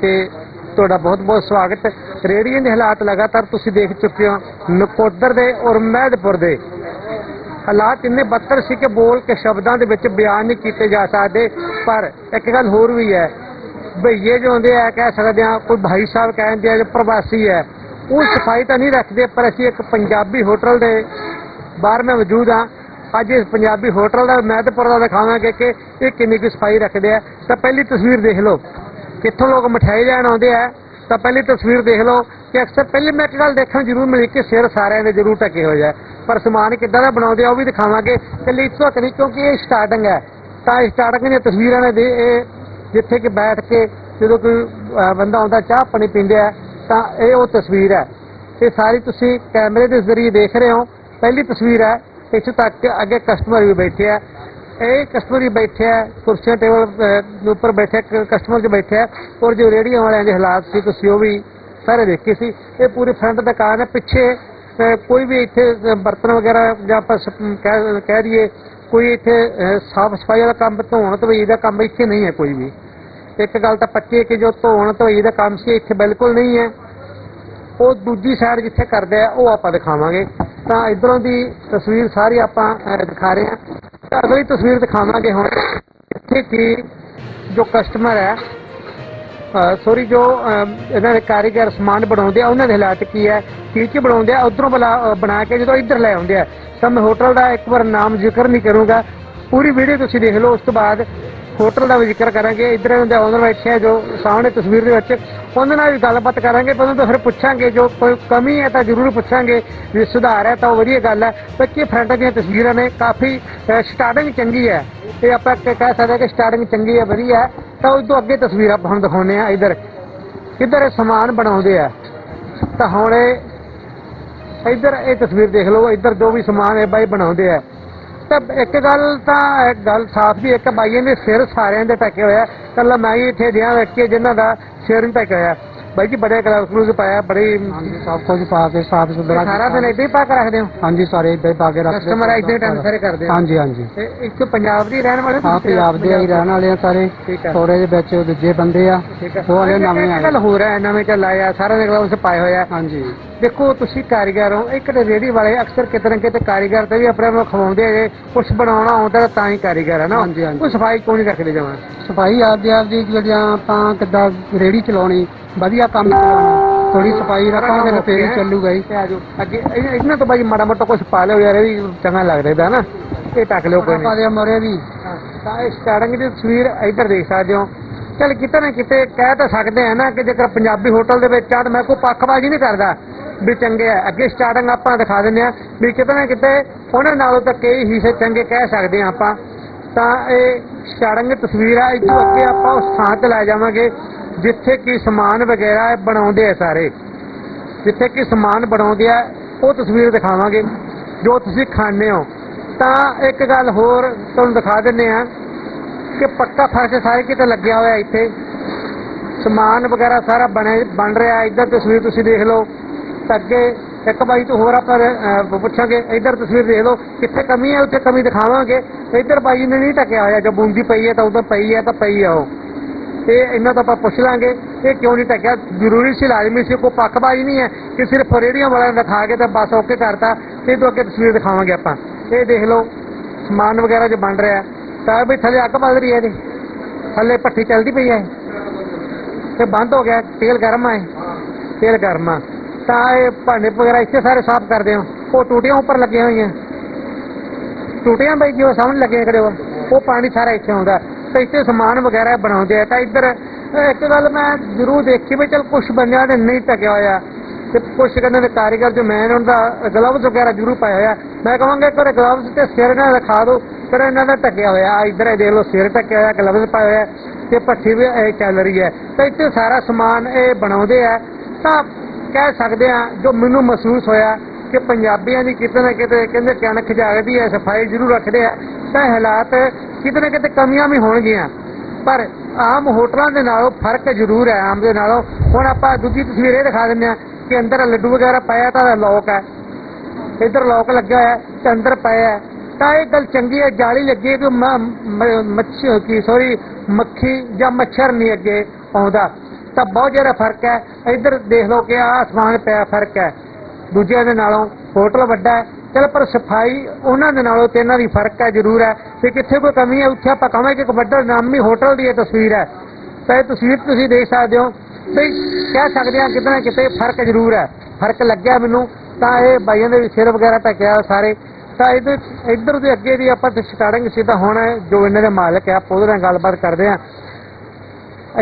ਤੇ ਤੁਹਾਡਾ ਬਹੁਤ-ਬਹੁਤ ਸਵਾਗਤ ਰੇਡੀਓ ਦੇ ਹਾਲਾਤ ਲਗਾਤਾਰ ਤੁਸੀਂ ਦੇਖ ਚੁੱਕੇ ਹੋ, ਨਕੋਦਰ ਦੇ ਔਰ ਮਹਿਦਪੁਰ ਦੇ। ਹਾਲਾਤ ਇੰਨੇ ਬੱਤਰ ਸੀ ਕਿ ਬੋਲ ਕੇ ਸ਼ਬਦਾਂ ਦੇ ਵਿੱਚ ਬਿਆਨ ਨਹੀਂ ਕੀਤੇ ਜਾ ਸਕਦੇ, ਪਰ ਇੱਕ ਗੱਲ ਹੋਰ ਵੀ ਹੈ। ਭਈਏ ਜੋ ਹੁੰਦੇ ਆ, ਕਹਿ ਸਕਦੇ ਆ ਕੋਈ ਭਾਈ ਸਾਹਿਬ ਕਹਿੰਦੇ ਆ ਜੋ ਪ੍ਰਵਾਸੀ ਹੈ, ਉਹ ਸਫ਼ਾਈ ਤਾਂ ਨਹੀਂ ਰੱਖਦੇ, ਪਰ ਅਸੀਂ ਇੱਕ ਪੰਜਾਬੀ ਹੋਟਲ ਦੇ ਬਾਹਰ ਮੈਂ ਮੌਜੂਦ ਹਾਂ। ਅੱਜ ਇਸ ਪੰਜਾਬੀ ਹੋਟਲ ਦਾ, ਮਹਿਦਪੁਰ ਦਾ ਦਿਖਾਵਾਂਗੇ ਕਿ ਇਹ ਕਿੰਨੀ ਕੁ ਸਫ਼ਾਈ ਰੱਖਦੇ ਆ। ਤਾਂ ਪਹਿਲੀ ਤਸਵੀਰ ਦੇਖ ਲਓ। ਕਿੱਥੋਂ ਲੋਕ ਮਠਿਆਈ ਲੈਣ ਆਉਂਦੇ ਆ, ਤਾਂ ਪਹਿਲੀ ਤਸਵੀਰ ਦੇਖ ਲਓ ਕਿ ਅਕਸਰ ਪਹਿਲੇ ਮੈਂ ਇੱਕ ਗੱਲ ਦੇਖਣ ਜ਼ਰੂਰ ਮਿਲੀ ਕਿ ਸਿਰ ਸਾਰਿਆਂ ਦੇ ਜ਼ਰੂਰ ਢਕੇ ਹੋਏ ਆ। ਪਰ ਸਮਾਨ ਕਿੱਦਾਂ ਦਾ ਬਣਾਉਂਦੇ ਆ, ਉਹ ਵੀ ਦਿਖਾਵਾਂਗੇ। ਕੱਲੀ ਇੱਥੋਂ ਤੱਕ ਨਹੀਂ, ਕਿਉਂਕਿ ਇਹ ਸਟਾਰਟਿੰਗ ਹੈ। ਤਾਂ ਸਟਾਰਟਿੰਗ ਦੀਆਂ ਤਸਵੀਰਾਂ ਨੇ ਦੇ, ਇਹ ਜਿੱਥੇ ਕਿ ਬੈਠ ਕੇ ਜਦੋਂ ਕੋਈ ਬੰਦਾ ਆਉਂਦਾ, ਚਾਹ ਪਾਣੀ ਪੀਂਦੇ ਆ, ਤਾਂ ਇਹ ਉਹ ਤਸਵੀਰ ਹੈ। ਇਹ ਸਾਰੀ ਤੁਸੀਂ ਕੈਮਰੇ ਦੇ ਜ਼ਰੀਏ ਦੇਖ ਰਹੇ ਹੋ। ਪਹਿਲੀ ਤਸਵੀਰ ਹੈ, ਇੱਥੇ ਤੱਕ ਅੱਗੇ ਕਸਟਮਰ ਵੀ ਬੈਠੇ ਆ। ਇਹ ਕਸਟਮਰ ਹੀ ਬੈਠਿਆ ਕੁਰਸੀਆਂ ਟੇਬਲ ਦੇ ਉੱਪਰ ਬੈਠਿਆ ਕਸਟਮਰ ਜੋ ਬੈਠਿਆ ਔਰ ਜੋ ਰੇੜੀਆਂ ਵਾਲਿਆਂ ਦੇ ਹਾਲਾਤ ਸੀ, ਤੁਸੀਂ ਉਹ ਵੀ ਸਾਰੇ ਦੇਖੇ ਸੀ। ਇਹ ਪੂਰੀ ਫਰੰਟ ਦੁਕਾਨ ਹੈ, ਪਿੱਛੇ ਕੋਈ ਵੀ ਇੱਥੇ ਬਰਤਨ ਵਗੈਰਾ ਜਾਂ ਆਪਾਂ ਕਹਿ ਦਈਏ, ਕੋਈ ਇੱਥੇ ਸਾਫ਼ ਸਫ਼ਾਈ ਵਾਲਾ ਕੰਮ, ਧੋਣ ਧੋਈ ਦਾ ਕੰਮ ਇੱਥੇ ਨਹੀਂ ਹੈ ਕੋਈ ਵੀ। ਇੱਕ ਗੱਲ ਤਾਂ ਪੱਕੀ ਹੈ ਕਿ ਜੋ ਧੋਣ ਧੋਈ ਦਾ ਕੰਮ ਸੀ, ਇੱਥੇ ਬਿਲਕੁਲ ਨਹੀਂ ਹੈ। ਉਹ ਦੂਜੀ ਸਾਈਡ ਜਿੱਥੇ ਕਰਦੇ ਆ, ਉਹ ਆਪਾਂ ਦਿਖਾਵਾਂਗੇ। ਤਾਂ ਇਧਰੋਂ ਦੀ ਤਸਵੀਰ ਸਾਰੀ ਆਪਾਂ ਦਿਖਾ ਰਹੇ ਹਾਂ। ਅਗਲੀ ਤਸਵੀਰ ਦਿਖਾਵਾਂਗੇ ਹੁਣ। ਇੱਥੇ ਕੀ ਜੋ ਕਸਟਮਰ ਹੈ ਸੋਰੀ ਜੋ ਇਹਨਾਂ ਦੇ ਕਾਰੀਗਰ ਸਮਾਨ ਬਣਾਉਂਦੇ ਆ, ਉਹਨਾਂ ਦੇ ਹਾਲਾਤ ਕੀ ਹੈ, ਕੀ ਕੀ ਬਣਾਉਂਦੇ ਆ, ਉਧਰੋਂ ਬਣਾ ਕੇ ਜਦੋਂ ਇੱਧਰ ਲੈ ਆਉਂਦੇ ਆ। ਤਾਂ ਮੈਂ ਹੋਟਲ ਦਾ ਇੱਕ ਵਾਰ ਨਾਮ ਜ਼ਿਕਰ ਨਹੀਂ ਕਰੂੰਗਾ। ਪੂਰੀ ਵੀਡੀਓ ਤੁਸੀਂ ਦੇਖ ਲਓ, ਉਸ ਤੋਂ ਬਾਅਦ ਹੋਟਲ ਦਾ ਵੀ ਜ਼ਿਕਰ ਕਰਾਂਗੇ। ਇੱਧਰ ਦੇ ਓਨਰ ਬੈਠੇ ਆ ਜੋ ਸਾਹਮਣੇ ਤਸਵੀਰ ਦੇ ਵਿੱਚ ਉਹਨਾਂ ਨਾਲ ਵੀ ਗੱਲਬਾਤ ਕਰਾਂਗੇ ਪਰ ਉਹਨਾਂ ਤੋਂ ਫਿਰ ਪੁੱਛਾਂਗੇ, ਜੋ ਕੋਈ ਕਮੀ ਹੈ ਤਾਂ ਜ਼ਰੂਰ ਪੁੱਛਾਂਗੇ ਜੇ ਸੁਧਾਰ ਹੈ ਤਾਂ ਉਹ ਵਧੀਆ ਗੱਲ ਹੈ। ਬੱਚੇ ਫਰੰਟ ਦੀਆਂ ਤਸਵੀਰਾਂ ਨੇ, ਕਾਫੀ ਸਟਾਰਟਿੰਗ ਚੰਗੀ ਹੈ। ਇਹ ਆਪਾਂ ਕਹਿ ਸਕਦੇ ਹਾਂ ਕਿ ਸਟਾਰਟਿੰਗ ਚੰਗੀ ਹੈ, ਵਧੀਆ ਹੈ। ਤਾਂ ਉਸ ਤੋਂ ਅੱਗੇ ਤਸਵੀਰ ਆਪਾਂ ਹੁਣ ਦਿਖਾਉਂਦੇ ਆ ਇੱਧਰ। ਕਿੱਧਰ ਇਹ ਸਮਾਨ ਬਣਾਉਂਦੇ ਆ? ਤਾਂ ਹੁਣ ਇਹ, ਇੱਧਰ ਇਹ ਤਸਵੀਰ ਦੇਖ ਲਓ, ਇੱਧਰ ਜੋ ਵੀ ਸਮਾਨ ਹੈ ਬਾਈ ਬਣਾਉਂਦੇ ਆ। ਤਾਂ ਇੱਕ ਗੱਲ ਤਾਂ ਇੱਕ ਗੱਲ ਸਾਫ਼ ਦੀ ਇੱਕ ਬਾਈਏ ਨੇ ਸਿਰ ਸਾਰਿਆਂ ਦੇ ਟਕੇ ਹੋਇਆ। ਕੱਲਾ ਮੈਂ ਹੀ ਇੱਥੇ ਦਿਆਂ ਵੇਖੇ ਜਿਨ੍ਹਾਂ ਦਾ ਸਿਰ ਨਹੀਂ ਟਕਿਆ ਹੋਇਆ। ਬਾਈ ਜੀ ਬੜੇ ਕਲਰਸ ਕਲੂਸ ਪਾਇਆ ਬੜੀ ਸਭ ਕੁਝ ਪਾ ਕੇ ਸਾਫ਼ ਸੁਥਰਾ ਸਾਰਾ ਦਿਨ ਹੀ ਪਾ ਕੇ ਰੱਖਦੇ ਹੋ? ਹਾਂਜੀ ਸਾਰੇ ਇਦਾਂ ਹੀ ਪਾ ਕੇ ਰੱਖਦੇ ਕਸਟਮਰ ਏਦਾਂ ਹੀ ਟਾਈਮ ਸਾਰੇ ਕਰਦੇ ਆ। ਹਾਂਜੀ ਹਾਂਜੀ। ਤੇ ਇੱਕ ਪੰਜਾਬ ਦੀ ਰਹਿਣ ਵਾਲੇ ਹਾਂ ਪੰਜਾਬ ਦੇ ਹੀ ਰਹਿਣ ਵਾਲੇ ਆ ਸਾਰੇ। ਥੋੜੇ ਜਿਹੇ ਵਿੱਚ ਦੂਜੇ ਬੰਦੇ ਆ। ਉਹ ਵਾਲੇ ਨਵੇਂ ਆਏ। ਗੱਲ ਹੋ ਰਿਹਾ ਨਵੇਂ ਚੱਲ ਆਇਆ ਸਾਰਿਆਂ ਦੇ ਗਲਵਸ ਪਾਏ ਹੋਏ ਆ। ਹਾਂਜੀ। ਦੇਖੋ ਤੁਸੀਂ ਕਾਰੀਗਰ ਹੋ। ਇੱਕ ਤੇ ਰੇੜੀ ਵਾਲੇ ਅਕਸਰ ਕਿਤੇ ਨਾ ਕਿਤੇ ਕਾਰੀਗਰ ਤੇ ਵੀ ਆਪਣੇ ਆਪ ਨੂੰ ਖਵਾਉਂਦੇ ਹੈਗੇ ਕੁਝ ਬਣਾਉਣਾ ਆਉਂਦਾ ਤਾਂ ਹੀ ਕਾਰੀਗਰ ਹੈ ਨਾ। ਹਾਂਜੀ, ਹਾਂਜੀ। ਕੋਈ ਸਫ਼ਾਈ ਕੋਈ ਨਹੀਂ ਰੱਖਦੇ ਜਮਾਂ ਸਫ਼ਾਈ ਆਪਦੀ ਆਪਦੀ ਜਿਹੜੀਆਂ ਆਪਾਂ ਕਿੱਦਾਂ ਰੇੜੀ ਚਲਾਉਣੀ ਵਧੀਆ ਕੰਮ ਚਲਾਉਣਾ ਥੋੜੀ ਸਫ਼ਾਈ ਰੱਖਾਂਗੇ ਤਾਂ ਫੇਰ ਹੀ ਚੱਲੂਗਾ ਜੀ। ਤੇ ਆਜੋ ਅੱਗੇ ਇਹ- ਇਹਨਾਂ ਤੋਂ ਬਾਈ ਮਾੜਾ ਮੋਟਾ ਕੁਝ ਪਾ ਲਿਓ ਯਾਰ ਇਹ ਵੀ ਚੰਗਾ ਲੱਗ ਰਿਹਾ ਹੈ ਨਾ? ਇਹ ਟੱਕ ਲਿਓ ਕੋਈ ਆਪਾਂ ਨਹੀਂ ਦੇ ਮੋਰੇ ਵੀ। ਤਾਂ ਇਹ ਸਟਾਰਟਿੰਗ ਦੀ ਤਸਵੀਰ ਇੱਧਰ ਦੇਖ ਸਕਦੇ ਹੋ। ਚਲ ਕਿਤੇ ਨਾ ਕਿਤੇ ਕਹਿ ਤਾਂ ਸਕਦੇ ਆ ਨਾ ਕਿ ਜੇਕਰ ਪੰਜਾਬੀ ਹੋਟਲ ਦੇ ਵਿੱਚ ਆ ਤਾਂ ਮੈਂ ਕੋਈ ਪੱਖਬਾਜ਼ੀ ਨਹੀਂ ਕਰਦਾ। ਵੀ ਚੰਗੇ ਆ। ਅੱਗੇ ਸਟਾਰਟਿੰਗ ਆਪਾਂ ਦਿਖਾ ਦਿੰਦੇ ਆ ਵੀ ਕਿਤੇ ਨਾ ਕਿਤੇ ਉਹਨਾਂ ਨਾਲੋਂ ਤਾਂ ਕਈ ਹਿੱਸੇ ਚੰਗੇ ਕਹਿ ਸਕਦੇ ਆ ਆਪਾਂ। ਤਾਂ ਇਹ ਸਟਾਰਟਿੰਗ ਤਸਵੀਰ ਆ ਇੱਥੋਂ ਅੱਗੇ ਆਪਾਂ ਉਸ ਥਾਂ ਤੇ ਲੈ ਜਾਵਾਂਗੇ, ਜਿੱਥੇ ਕਿ ਸਮਾਨ ਵਗੈਰਾ ਬਣਾਉਂਦੇ ਆ ਸਾਰੇ। ਜਿੱਥੇ ਕਿ ਸਮਾਨ ਬਣਾਉਂਦੇ ਆ, ਉਹ ਤਸਵੀਰ ਦਿਖਾਵਾਂਗੇ, ਜੋ ਤੁਸੀਂ ਖਾਣੇ ਹੋ। ਤਾਂ ਇੱਕ ਗੱਲ ਹੋਰ ਤੁਹਾਨੂੰ ਦਿਖਾ ਦਿੰਨੇ ਆ ਕਿ ਪੱਕਾ ਫਰਸ਼ ਸਾਰੇ ਕਿਤੇ ਲੱਗਿਆ ਹੋਇਆ ਇੱਥੇ। ਸਮਾਨ ਵਗੈਰਾ ਸਾਰਾ ਬਣੇ ਬਣ ਰਿਹਾ, ਇੱਧਰ ਤਸਵੀਰ ਤੁਸੀਂ ਦੇਖ ਲਓ। ਤਾਂ ਅੱਗੇ, ਇੱਕ ਬਾਈ ਤੋਂ ਹੋਰ ਆਪਾਂ ਪੁੱਛਾਂਗੇ, ਇੱਧਰ ਤਸਵੀਰ ਦੇਖ ਲਓ, ਕਿੱਥੇ ਕਮੀ ਹੈ, ਉੱਥੇ ਕਮੀ ਦਿਖਾਵਾਂਗੇ। ਇੱਧਰ ਬਾਈ ਨੇ ਨਹੀਂ ਟਕਿਆ ਹੋਇਆ, ਜੋ ਬੂੰਦੀ ਪਈ ਹੈ ਤਾਂ ਉਧਰ ਪਈ ਹੈ, ਤਾਂ ਪਈ ਹੈ ਉਹ। ਤੇ ਇਹਨਾਂ ਤੋਂ ਆਪਾਂ ਪੁੱਛ ਲਾਂਗੇ, ਇਹ ਕਿਉਂ ਨਹੀਂ ਟਕਿਆ? ਜ਼ਰੂਰੀ ਸੀ, ਲਾਜ਼ਮੀ ਸੀ, ਕੋਈ ਪੱਖਬਾਜ਼ੀ ਨਹੀਂ ਹੈ ਕਿ ਸਿਰਫ ਰੇੜੀਆਂ ਵਾਲਿਆਂ ਨੂੰ ਦਿਖਾ ਕੇ ਤਾਂ ਬਸ ਓਕੇ ਕਰਤਾ। ਇਹ ਤੋਂ ਅੱਗੇ ਤਸਵੀਰ ਦਿਖਾਵਾਂਗੇ ਆਪਾਂ। ਇਹ ਦੇਖ ਲਓ, ਸਮਾਨ ਵਗੈਰਾ ਜੋ ਬਣ ਰਿਹਾ। ਤਾਂ ਵੀ ਥੱਲੇ ਅੱਗ ਬਲ ਰਹੀ ਹੈ ਇਹਦੀ। ਥੱਲੇ ਭੱਠੀ ਚੱਲਦੀ ਪਈ ਹੈ। ਤੇ ਬੰਦ ਹੋ ਗਿਆ, ਤੇਲ ਗਰਮ ਹੈ ਤੇਲ ਗਰਮ ਆ। ਤਾਂ ਇਹ ਭਾਂਡੇ ਵਗੈਰਾ ਇੱਥੇ ਸਾਰੇ ਸਾਫ਼ ਕਰਦੇ ਹੋ ਉਹ ਟੂਟੀਆਂ ਉੱਪਰ ਲੱਗੀਆਂ ਹੋਈਆਂ। ਟੂਟੀਆਂ ਬਈ ਜੋ ਸਾਹਮਣੇ ਲੱਗੇ ਖੜੇ ਹੋ। ਉਹ ਪਾਣੀ ਸਾਰਾ ਇੱਥੇ ਆਉਂਦਾ। ਤੇ ਇੱਥੇ ਸਮਾਨ ਵਗੈਰਾ ਬਣਾਉਂਦੇ ਆ। ਤਾਂ ਇੱਧਰ, ਇੱਕ ਗੱਲ ਮੈਂ ਜ਼ਰੂਰ ਦੇਖੀ ਵੀ ਚਲ ਕੁਝ ਬੰਦਿਆਂ ਦੇ ਨਹੀਂ ਟਕਿਆ ਹੋਇਆ। ਤੇ ਕੁਝ ਕਹਿੰਦੇ ਨੇ ਕਾਰੀਗਰ ਜੋ ਮੈਂ ਉਹਨਾਂ ਦਾ ਗਲਵਜ਼ ਵਗੈਰਾ ਜ਼ਰੂਰ ਪਾਇਆ ਹੋਇਆ ਮੈਂ ਕਹਾਂਗਾ ਇੱਕ ਵਾਰ ਗਲਵਜ਼ ਤੇ ਸਿਰ ਨਾਲ ਦਿਖਾ ਦਿਓ। ਪਰ ਇਹਨਾਂ ਦਾ ਟਕਿਆ ਹੋਇਆ। ਇੱਧਰ ਇਹ ਦੇਖ ਲਓ ਸਿਰ ਟਕਿਆ ਹੋਇਆ ਗਲਵਜ਼ ਪਾਇਆ ਹੋਇਆ ਤੇ ਭੱਠੀ ਵੀ ਇਹ ਚੱਲ ਰਹੀ ਹੈ। ਤਾਂ ਇੱਥੇ ਸਾਰਾ ਸਮਾਨ ਇਹ ਬਣਾਉਂਦੇ ਆ। ਤਾਂ ਕਹਿ ਸਕਦੇ ਆ ਜੋ ਮੈਨੂੰ ਮਹਿਸੂਸ ਹੋਇਆ ਕਿ ਪੰਜਾਬੀਆਂ ਦੀ ਕਿਤੇ ਨਾ ਕਿਤੇ ਕਹਿੰਦੇ ਕਣਕ ਜਾਗਦੀ ਹੈ, ਸਫ਼ਾਈ ਜ਼ਰੂਰ ਰੱਖਦੇ ਆ, ਤਾਂ ਹਾਲਾਤ ਕਿਤੇ ਨਾ ਕਿਤੇ ਕਮੀਆਂ ਵੀ ਹੋਣਗੀਆਂ। ਪਰ ਆਮ ਹੋਟਲਾਂ ਦੇ ਨਾਲੋਂ ਫ਼ਰਕ ਜ਼ਰੂਰ ਹੈ, ਆਮ ਦੇ ਨਾਲੋਂ। ਹੁਣ ਆਪਾਂ ਦੂਜੀ ਤਸਵੀਰ ਇਹ ਦਿਖਾ ਦਿੰਦੇ ਆ ਕਿ ਅੰਦਰ ਲੱਡੂ ਵਗੈਰਾ ਪਾਇਆ ਤਾਂ ਲੋਕ ਹੈ। ਇੱਧਰ ਲੋਕ ਲੱਗਿਆ ਹੋਇਆ ਹੈ ਤੇ ਅੰਦਰ ਪਾਇਆ ਤਾਂ ਇਹ ਗੱਲ ਚੰਗੀ ਹੈ, ਜਾਲੀ ਲੱਗੀ ਹੈ ਕਿ ਮ- ਮੱਛੀ, ਕੀ ਸੌਰੀ ਮੱਖੀ ਜਾਂ ਮੱਛਰ ਨਹੀਂ ਅੱਗੇ ਆਉਂਦਾ। ਤਾਂ ਬਹੁਤ ਜ਼ਿਆਦਾ ਫ਼ਰਕ ਹੈ। ਇੱਧਰ ਦੇਖ ਲਓ ਕਿ ਆਹ ਅਸਮਾਨ ਪਿਆ ਫ਼ਰਕ ਹੈ। ਦੂਜਿਆਂ ਦੇ ਨਾਲੋਂ ਹੋਟਲ ਵੱਡਾ ਹੈ। ਚਲ ਪਰ ਸਫ਼ਾਈ ਉਹਨਾਂ ਦੇ ਨਾਲੋਂ ਤੇ ਇਹਨਾਂ ਦੀ ਫ਼ਰਕ ਹੈ, ਜ਼ਰੂਰ ਹੈ। ਤੇ ਕਿੱਥੇ ਕੋਈ ਕਮੀ ਹੈ, ਉੱਥੇ ਆਪਾਂ ਕਹਾਂਗੇ ਕਿ ਇੱਕ ਵੱਡਾ ਨਾਮੀ ਹੋਟਲ ਦੀ ਇਹ ਤਸਵੀਰ ਹੈ। ਤਾਂ ਇਹ ਤਸਵੀਰ ਤੁਸੀਂ ਦੇਖ ਸਕਦੇ ਹੋ। ਤੇ ਕਹਿ ਸਕਦੇ ਹਾਂ ਕਿਤੇ ਨਾ ਕਿਤੇ ਫ਼ਰਕ ਜ਼ਰੂਰ ਹੈ। ਫ਼ਰਕ ਲੱਗਿਆ ਮੈਨੂੰ। ਤਾਂ ਇਹ ਬਾਈਆਂ ਦੇ ਵੀ ਸਿਰ ਵਗੈਰਾ ਢੱਕਿਆ ਸਾਰੇ। ਤਾਂ ਇੱਧਰ ਇੱਧਰ ਦੇ ਅੱਗੇ ਦੀ ਆਪਾਂ ਸਟਾਰਟਿੰਗ ਸਿੱਧਾ ਹੋਣਾ ਜੋ ਇਹਨਾਂ ਦੇ ਮਾਲਕ ਹੈ, ਆਪਾਂ ਉਹਦੇ ਨਾਲ ਗੱਲਬਾਤ ਕਰਦੇ ਹਾਂ।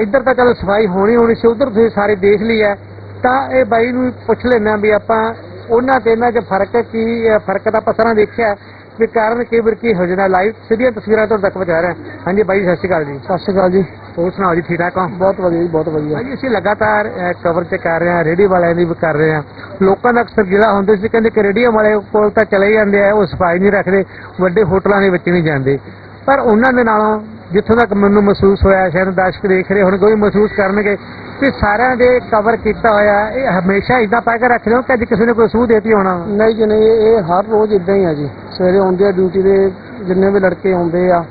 ਇੱਧਰ ਤਾਂ ਚਲ ਸਫ਼ਾਈ ਹੋਣੀ ਹੋਣੀ ਸੀ ਉਧਰ ਤੁਸੀਂ ਸਾਰੇ ਦੇਖ ਲਈ ਹੈ। ਤਾਂ ਇਹ ਬਾਈ ਨੂੰ ਪੁੱਛ ਲੈਣਾ ਵੀ ਆਪਾਂ ਉਹਨਾਂ ਤੇ ਇਹਨਾਂ 'ਚ ਫ਼ਰਕ ਕੀ ਫ਼ਰਕ ਤਾਂ ਆਪਾਂ ਸਾਰਾ ਦੇਖਿਆ ਵੀ ਕਾਰਨ ਕੀ ਹੋ ਜਾਂਦਾ ਲਾਈਵ ਸਿੱਧੀਆਂ ਤਸਵੀਰਾਂ ਤੁਹਾਡੇ ਤੱਕ ਪਹੁੰਚਾ ਰਹੇ ਹਾਂ। ਹਾਂਜੀ ਬਾਈ ਸਤਿ ਸ਼੍ਰੀ ਅਕਾਲ ਜੀ। ਸਤਿ ਸ਼੍ਰੀ ਅਕਾਲ ਜੀ। ਹੋਰ ਸੁਣਾਓ ਜੀ ਠੀਕ ਠਾਕ ਹੋ? ਬਹੁਤ ਵਧੀਆ ਜੀ ਬਹੁਤ ਵਧੀਆ। ਭਾਜੀ ਅਸੀਂ ਲਗਾਤਾਰ ਕਵਰ ਚ ਕਰ ਰਹੇ ਹਾਂ ਰੇਡੀ ਵਾਲਿਆਂ ਦੀ ਵੀ ਕਰ ਰਹੇ ਹਾਂ। ਲੋਕਾਂ ਦਾ ਅਕਸਰ ਜਿਹੜਾ ਹੁੰਦੇ ਸੀ ਕਹਿੰਦੇ ਕਿ ਰੇਡੀਓ ਵਾਲੇ ਕੋਲ ਤਾਂ ਚਲੇ ਜਾਂਦੇ ਆ ਉਹ ਸਫ਼ਾਈ ਨਹੀਂ ਰੱਖਦੇ ਵੱਡੇ ਹੋਟਲਾਂ ਦੇ ਵਿੱਚ ਨਹੀਂ ਜਾਂਦੇ। ਪਰ ਉਹਨਾਂ ਦੇ ਨਾਲੋਂ ਜਿੱਥੋਂ ਤੱਕ ਮੈਨੂੰ ਮਹਿਸੂਸ ਹੋਇਆ ਸ਼ਾਇਦ ਦਰਸ਼ਕ ਦੇਖ ਰਹੇ ਹੁਣ ਕੋਈ ਮਹਿਸੂਸ ਕਰਨਗੇ ਕਿ ਸਾਰਿਆਂ ਦੇ ਕਵਰ ਕੀਤਾ ਹੋਇਆ ਇਹ ਹਮੇਸ਼ਾ ਇਦਾਂ ਪਾ ਕੇ ਰੱਖਦੇ ਹੋ ਕਿ ਅੱਜ ਕਿਸੇ ਨੇ ਕੋਈ ਸੂਹ ਦੇਤੀ ਹੋਣਾ ਨਹੀਂ ਜੀ ਨਹੀਂ ਇਹ ਹਰ ਰੋਜ਼ ਇਦਾਂ ਹੀ ਆ ਜੀ। ਸਵੇਰੇ ਆਉਂਦੇ ਆ ਡਿਊਟੀ ਦੇ ਜਿੰਨੇ ਵੀ ਲੜਕੇ ਆਉਂਦੇ ਆ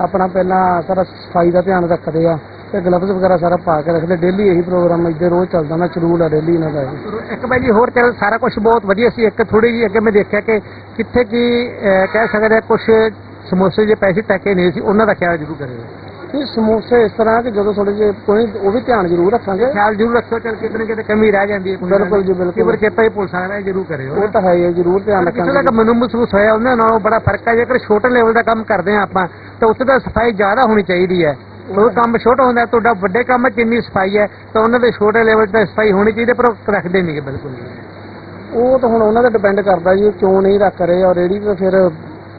ਆਪਣਾ ਪਹਿਲਾਂ ਸਾਰਾ ਸਫ਼ਾਈ ਦਾ ਧਿਆਨ ਰੱਖਦੇ ਆ ਤੇ ਗਲਵਜ਼ ਵਗੈਰਾ ਸਾਰਾ ਪਾ ਕੇ ਰੱਖਦੇ। ਡੇਲੀ ਇਹੀ ਪ੍ਰੋਗਰਾਮ ਇੱਥੇ ਰੋਜ਼ ਚੱਲਦਾ ਮੈਂ ਸ਼ਡਿਊਲ ਆ ਡੇਲੀ ਇਹਨਾਂ ਦਾ। ਇੱਕ ਬਾਈ ਜੀ ਹੋਰ ਚੱਲ ਸਾਰਾ ਕੁਝ ਬਹੁਤ ਵਧੀਆ ਸੀ। ਇੱਕ ਥੋੜੀ ਜਿਹੀ ਅੱਗੇ ਮੈਂ ਦੇਖਿਆ ਕਿ ਕਿੱਥੇ ਕੀ ਕਹਿ ਸਕਦੇ ਕੁਝ ਸਮੋਸੇ ਜੇ ਪੈਸੇ ਟੱਕੇ ਨਹੀਂ ਸੀ ਉਹਨਾਂ ਦਾ ਖਿਆਲ ਜ਼ਰੂਰ ਕਰਿਓ। ਇਹ ਸਮੋਸੇ ਇਸ ਤਰ੍ਹਾਂ ਕਿ ਜਦੋਂ ਥੋੜੇ ਜਿਹੇ ਕੋਈ ਉਹ ਵੀ ਧਿਆਨ ਜ਼ਰੂਰ ਰੱਖਾਂਗੇ। ਖਿਆਲ ਜ਼ਰੂਰ ਰੱਖਿਓ ਚੱਲ ਕਿਤੇ ਕਿਤੇ ਕਮੀ ਰਹਿ ਜਾਂਦੀ ਹੈ ਬਿਲਕੁਲ ਜੀ, ਨਹੀਂ। ਬਿਲਕੁਲ। ਕਈ ਵਾਰ ਚੇਤਾ ਹੀ ਭੁੱਲ ਸਕਦਾ ਹੈ ਜ਼ਰੂਰ ਕਰਿਓ। ਉਹ ਤਾਂ ਹੈ ਹੀ ਜ਼ਰੂਰ ਧਿਆਨ ਰੱਖਾਂਗੇ। ਤੱਕ ਮੈਨੂੰ ਮਹਿਸੂਸ ਹੋਇਆ ਉਹਨਾਂ ਨਾਲੋਂ ਬੜਾ ਫ਼ਰਕ ਹੈ ਜੇਕਰ ਛੋਟੇ ਲੈਵਲ ਦਾ ਕੰਮ ਕਰਦੇ ਹਾਂ ਆਪਾਂ ਤਾਂ ਉੱਥੇ ਤਾਂ ਸਫ਼ਾਈ ਜ਼ਿਆਦਾ ਹੋਣੀ ਚਾਹੀਦੀ ਹੈ। ਉਹ ਕੰਮ ਛੋਟਾ ਹੁੰਦਾ ਤੁਹਾਡਾ ਵੱਡੇ ਕੰਮ ਇੰਨੀ ਸਫ਼ਾਈ ਹੈ ਤਾਂ ਉਹਨਾਂ ਦੇ ਛੋਟੇ ਲੈਵਲ 'ਤੇ ਸਫ਼ਾਈ ਹੋਣੀ ਚਾਹੀਦੀ ਪਰ ਉਹ ਰੱਖਦੇ ਨਹੀਂਗੇ ਬਿਲਕੁਲ। ਉਹ ਤਾਂ ਹੁਣ ਉਹਨਾਂ ਦਾ ਡਿਪੈਂਡ ਕਰਦਾ ਜੀ ਕਿਉਂ ਨਹੀਂ ਰੱਖ ਰਹੇ ਔਰ ਰੇੜੀ ਤੇ ਫਿਰ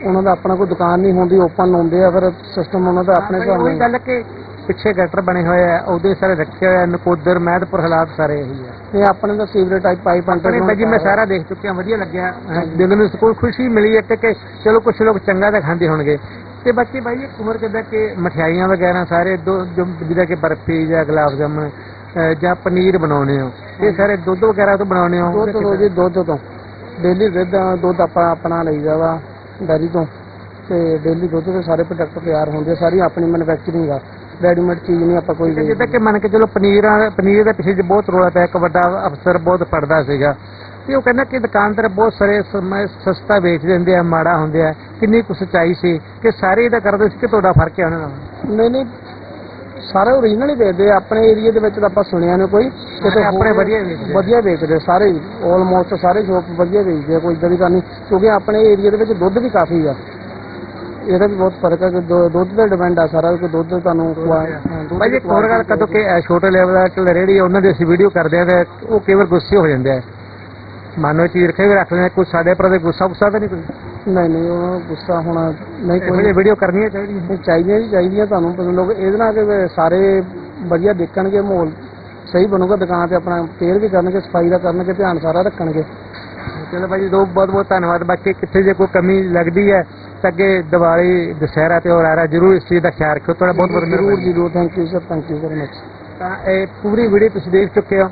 ਉਹਨਾਂ ਦਾ ਆਪਣਾ ਕੋਈ ਦੁਕਾਨ ਨਹੀਂ ਹੁੰਦੀ ਓਪਨ ਹੁੰਦੇ ਆ ਫਿਰ ਸਿਸਟਮ ਉਹਨਾਂ ਦਾ ਆਪਣੇ ਉਹੀ ਨਾਲ ਗੱਲ ਕਿ ਪਿੱਛੇ ਗਟਰ ਬਣੇ ਹੋਏ ਆ ਉਹਦੇ ਸਾਰੇ ਰੱਖੇ ਹੋਏ ਆ ਨਕੋਦਰ ਮਹਿਦਪੁਰ ਹਾਲਾਤ ਸਾਰੇ ਇਹੀ ਆ। ਇਹ ਆਪਣੇ ਦਾ ਸੀਵਰੇਜ ਟਾਈਪ ਪਾਈਪ ਆਪਣੇ ਬਾਈ ਜੀ ਮੈਂ ਸਾਰਾ ਦੇਖ ਚੁੱਕਿਆ ਵਧੀਆ ਲੱਗਿਆ। ਦਿਲ ਨੂੰ ਕੋਈ ਖੁਸ਼ੀ ਮਿਲੀ ਹੈ ਕਿ ਚਲੋ ਕੁਝ ਲੋਕ ਚੰਗਾ ਤਾਂ ਖਾਂਦੇ ਹੋਣਗੇ। ਤੇ ਬਾਕੀ ਬਾਈ ਇਹ ਉਮਰ ਕਿਦਾਂ ਕਿ ਮਠਿਆਈਆਂ ਵਗੈਰਾ ਸਾਰੇ ਦੋ ਜੋ ਜਿਹਦਾ ਕਿ ਬਰਫੀ ਜਾਂ ਗੁਲਾਬ ਜਾਮਨ ਅਹ ਜਾਂ ਪਨੀਰ ਬਣਾਉਣੇ ਹੋ। ਇਹ ਸਾਰੇ ਦੁੱਧ ਵਗੈਰਾ ਤੋਂ ਬਣਾਉਣੇ ਹੋ? ਦੁੱਧ ਤੋਂ ਜੀ ਦੁੱਧ ਤੋਂ। ਡੇਲੀ ਦੁੱਧ ਦੁੱਧ ਆਪਾਂ ਆਪਣਾ ਲਈਦਾ ਵਾ। ਡੈਰੀ ਤੋਂ ਤੇ ਡੇਲੀ ਦੁੱਧ ਦੇ ਸਾਰੇ ਪ੍ਰੋਡਕਟ ਤਿਆਰ ਹੁੰਦੇ ਆ, ਸਾਰੀ ਆਪਣੀ ਮੈਨੂਫੈਕਚਰਿੰਗ ਆ। ਰੈਡੀਮੇਡ ਚੀਜ਼ ਨਹੀਂ ਆਪਾਂ ਕੋਈ ਤੇ ਜਿੱਦਾਂ ਕਿ ਮੰਨ ਕੇ ਚਲੋ ਪਨੀਰ ਪਨੀਰ ਦੇ ਪਿੱਛੇ ਜੇ ਬਹੁਤ ਰੋਲਾ ਪਿਆ ਇੱਕ ਵੱਡਾ ਅਫਸਰ ਬਹੁਤ ਪੜਦਾ ਸੀਗਾ। ਤੇ ਉਹ ਕਹਿੰਦਾ ਕਿ ਦੁਕਾਨਦਾਰ ਬਹੁਤ ਸਾਰੇ ਸਮ- ਸਸਤਾ ਵੇਚ ਦਿੰਦੇ ਆ ਮਾੜਾ ਹੁੰਦੇ ਆ। ਕਿੰਨੀ ਕੁ ਸੱਚਾਈ ਸੀ ਕਿ ਸਾਰੇ ਇਹਦਾ ਕਰਦੇ ਸੀ ਕਿ ਤੁਹਾਡਾ ਫ਼ਰਕ ਹੈ ਉਹਨਾਂ ਨਾਲ? ਨਹੀਂ ਨਹੀਂ ਸਾਰੇ ਓਰੀਜਨਲ ਹੀ ਵੇਚਦੇ ਆ। ਆਪਣੇ ਏਰੀਆ ਦੇ ਵਿੱਚ ਤਾਂ ਆਪਾਂ ਸੁਣਿਆ ਨਹੀਂ ਕੋਈ। ਸਾਰੇ ਆਪਣੇ ਵਧੀਆ ਵੇਚਦੇ। ਵਧੀਆ ਵੇਚਦੇ ਸਾਰੇ ਆਲਮੋਸਟ ਸਾਰੇ ਸ਼ੋਪ ਵਧੀਆ ਵੇਚਦੇ ਆ ਕੋਈ ਇਦਾਂ ਦੀ ਗੱਲ ਨਹੀਂ ਕਿਉਂਕਿ ਆਪਣੇ ਏਰੀਆ ਦੇ ਵਿੱਚ ਦੁੱਧ ਵੀ ਕਾਫੀ ਆ। ਇਹਦਾ ਵੀ ਬਹੁਤ ਫ਼ਰਕ ਹੈ ਕਿ ਦੁ- ਦੁੱਧ ਤੇ ਡਿਪੈਂਡ ਆ ਸਾਰਾ ਕਿ ਦੁੱਧ ਤੁਹਾਨੂੰ ਭਾਈ ਜੀ ਇੱਕ ਹੋਰ ਗੱਲ ਕਦੋਂ ਕਿ ਛੋਟੇ ਲੈਵਲ ਦਾ ਚੱਲ ਰੇੜੀ ਉਹਨਾਂ ਦੇ ਅਸੀਂ ਵੀਡੀਓ ਕਰਦੇ ਆ ਤੇ ਉਹ ਕਈ ਵਾਰ ਗੁੱਸੇ ਹੋ ਜਾਂਦੇ ਆ। ਮਾਨੋ ਚੀਜ਼ ਰੱਖੇ ਵੀ ਰੱਖ ਲੈਂਦੇ ਕੁਝ ਸਾਡੇ ਪਰ ਗੁੱਸਾ ਗੁੱਸਾ ਤਾਂ ਨਹੀਂ ਕੋਈ? ਨਹੀਂ ਨਹੀਂ ਉਹ ਗੁੱਸਾ ਹੋਣਾ ਨਹੀਂ ਕੋਈ ਕੋਈ ਵੀਡੀਓ ਕਰਨੀ ਹੈ ਚਾਹੀਦੀ ਨਹੀਂ ਚਾਹੀਦੀਆਂ ਜੀ ਚਾਹੀਦੀਆਂ ਤੁਹਾਨੂੰ ਪਰ ਲੋਕ ਇਹਦੇ ਨਾਲ ਕਿ ਸਾਰੇ ਵਧੀਆ ਦੇਖਣਗੇ ਮਾਹੌਲ ਸਹੀ ਬਣੂਗਾ ਦੁਕਾਨ ਤੇ ਆਪਣਾ ਕੇਅਰ ਵੀ ਕਰਨਗੇ ਸਫ਼ਾਈ ਦਾ ਕਰਨਗੇ ਧਿਆਨ ਸਾਰਾ ਰੱਖਣਗੇ। ਚਲੋ ਭਾਈ ਜੀ ਦੋ ਬਹੁਤ ਬਹੁਤ ਧੰਨਵਾਦ। ਬਾਕੀ ਕਿੱਥੇ ਜੇ ਕੋਈ ਕਮੀ ਲੱਗਦੀ ਹੈ ਤਾਂ ਅੱਗੇ ਦੀਵਾਲੀ ਦੁਸਹਿਰਾ ਤੇ ਹੋਰ ਆ ਰਿਹਾ ਜਰੂਰ ਇਸ ਚੀਜ਼ ਦਾ ਖਿਆਲ ਰੱਖਿਓ। ਤੁਹਾਡਾ ਬਹੁਤ ਬਹੁਤ ਜ਼ਰੂਰ ਮਿਹਰਬਾਨੀ। ਜ਼ਰੂਰ। Thank you sir thank you very much ਤਾਂ ਇਹ ਪੂਰੀ ਵੀਡੀਓ ਤੁਸੀਂ ਦੇਖ ਚੁੱਕੇ ਹੋ।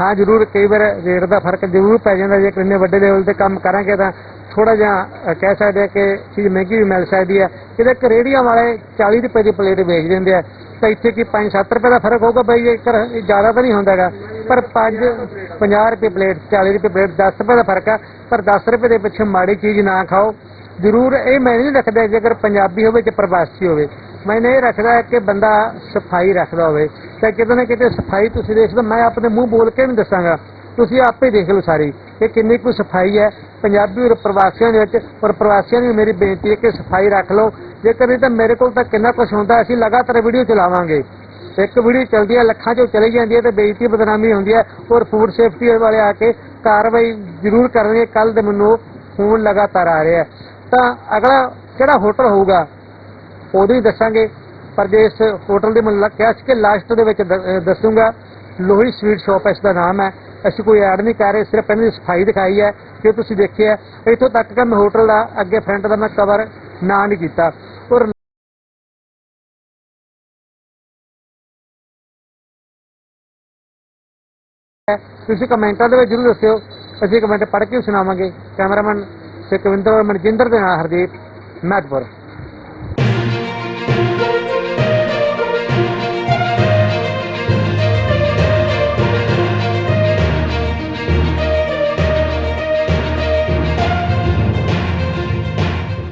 ਹਾਂ ਜਰੂਰ ਕਈ ਵਾਰ ਰੇਟ ਦਾ ਫ਼ਰਕ ਜ਼ਰੂਰ ਪੈ ਜਾਂਦਾ। ਜੇ ਕਿੰਨੇ ਵੱਡੇ ਲੈਵਲ ਤੇ ਕੰਮ ਕਰਾਂਗੇ ਤਾਂ ਥੋੜਾ ਜਿਹਾ ਕਹਿ ਸਕਦੇ ਆ ਕਿ ਚੀਜ਼ ਮਹਿੰਗੀ ਵੀ ਮਿਲ ਸਕਦੀ ਹੈ। ਕਿਤੇ ਕਰੇੜੀਆਂ ਵਾਲੇ 40 ਰੁਪਏ ਦੀ ਪਲੇਟ ਵੇਚ ਦਿੰਦੇ ਆ। ਤਾਂ ਇੱਥੇ ਕੀ 5-7 ਰੁਪਏ ਦਾ ਫ਼ਰਕ ਹੋਊਗਾ ਬਈ, ਇਹ ਜ਼ਿਆਦਾ ਤਾਂ ਨਹੀਂ ਹੁੰਦਾਗਾ ਪਰ 5 50 ਰੁਪਏ ਪਲੇਟ 40 ਰੁਪਏ ਪਲੇਟ 10 ਰੁਪਏ ਦਾ ਫ਼ਰਕ ਆ। ਪਰ 10 ਰੁਪਏ ਦੇ ਪਿੱਛੇ ਮਾੜੀ ਚੀਜ਼ ਨਾ ਖਾਓ। ਜ਼ਰੂਰ ਇਹ ਮੈਂ ਨਹੀਂ ਰੱਖਦਾ ਜੇਕਰ ਪੰਜਾਬੀ ਹੋਵੇ ਤੇ ਪ੍ਰਵਾਸੀ ਹੋਵੇ। ਮੈਂ ਇਹ ਰੱਖਦਾ ਕਿ ਬੰਦਾ ਸਫ਼ਾਈ ਰੱਖਦਾ ਹੋਵੇ। ਤਾਂ ਕਿਤੇ ਨਾ ਕਿਤੇ ਸਫ਼ਾਈ ਤੁਸੀਂ ਦੇਖਦੇ ਮੈਂ ਆਪਣੇ ਮੂੰਹ ਬੋਲ ਕੇ ਨਹੀਂ ਦੱਸਾਂਗਾ। ਤੁਸੀਂ ਆਪੇ ਦੇਖ ਲਓ ਸਾਰੀ। ਕਿ ਕਿੰਨੀ ਕੁ ਸਫ਼ਾਈ ਹੈ। ਪੰਜਾਬੀ ਔਰ ਪ੍ਰਵਾਸੀਆਂ ਦੇ ਵਿੱਚ, ਔਰ ਪ੍ਰਵਾਸੀਆਂ ਨੂੰ ਵੀ ਮੇਰੀ ਬੇਨਤੀ ਹੈ ਕਿ ਸਫ਼ਾਈ ਰੱਖ ਲਓ। ਜੇਕਰ ਨਹੀਂ ਤਾਂ ਮੇਰੇ ਕੋਲ ਤਾਂ ਕਿੰਨਾ ਕੁਝ ਹੁੰਦਾ, ਅਸੀਂ ਲਗਾਤਾਰ ਵੀਡੀਓ ਚਲਾਵਾਂਗੇ। ਇੱਕ ਵੀਡੀਓ ਚੱਲਦੀ ਹੈ, ਲੱਖਾਂ ਚੋਂ ਚਲੀ ਜਾਂਦੀ ਹੈ ਤੇ ਬੇਇੱਜ਼ਤੀ, ਬਦਨਾਮੀ ਹੁੰਦੀ ਹੈ। ਔਰ ਫੂਡ ਸੇਫਟੀ ਵਾਲੇ ਆ ਕੇ ਕਾਰਵਾਈ ਜ਼ਰੂਰ ਕਰਨਗੇ। ਕੱਲ ਦੇ ਮੈਨੂੰ ਫੋਨ ਲਗਾਤਾਰ ਆ ਰਿਹਾ ਤਾਂ ਅਗਲਾ ਕਿਹੜਾ ਹੋਟਲ ਹੋਊਗਾ ਉਦੋਂ ਹੀ ਦੱਸਾਂਗੇ। ਪਰ ਜੇ ਇਸ ਹੋਟਲ ਦੇ ਮੈਨੂੰ ਕਿਹਾ ਸੀ ਕਿ ਲਾਸਟ ਦੇ ਵਿੱਚ ਦ- ਦੱਸੂਗਾ। ਲੋਹੀ ਸਵੀਟ ਸ਼ਾਪ ਇਸ ਦਾ ਨਾਮ ਹੈ। ਅਸੀਂ ਕੋਈ ਐਡ ਨਹੀਂ ਕਰ ਰਹੇ, ਸਿਰਫ ਇਹਨਾਂ ਦੀ ਸਫ਼ਾਈ ਦਿਖਾਈ ਹੈ। ਕਿ ਤੁਸੀਂ ਦੇਖਿਆ, ਇੱਥੋਂ ਤੱਕ ਕਿ ਮੈਂ ਹੋਟਲ ਦਾ ਅੱਗੇ ਫਰੰਟ ਦਾ ਮੈਂ ਕਵਰ ਨਾ ਨਹੀਂ ਕੀਤਾ। ਔਰ ਤੁਸੀਂ ਕਮੈਂਟਾਂ ਦੇ ਵਿੱਚ ਜਰੂਰ ਦੱਸਿਓ, ਅਸੀਂ ਕਮੈਂਟ ਪੜ੍ਹ ਕੇ ਸੁਣਾਵਾਂਗੇ। ਕੈਮਰਾਮੈਨ ਸੁਖਵਿੰਦਰ ਔਰ ਮਨਜਿੰਦਰ ਦੇ ਨਾਲ ਹਰਦੀਪ ਮਹਿਤਪੁਰ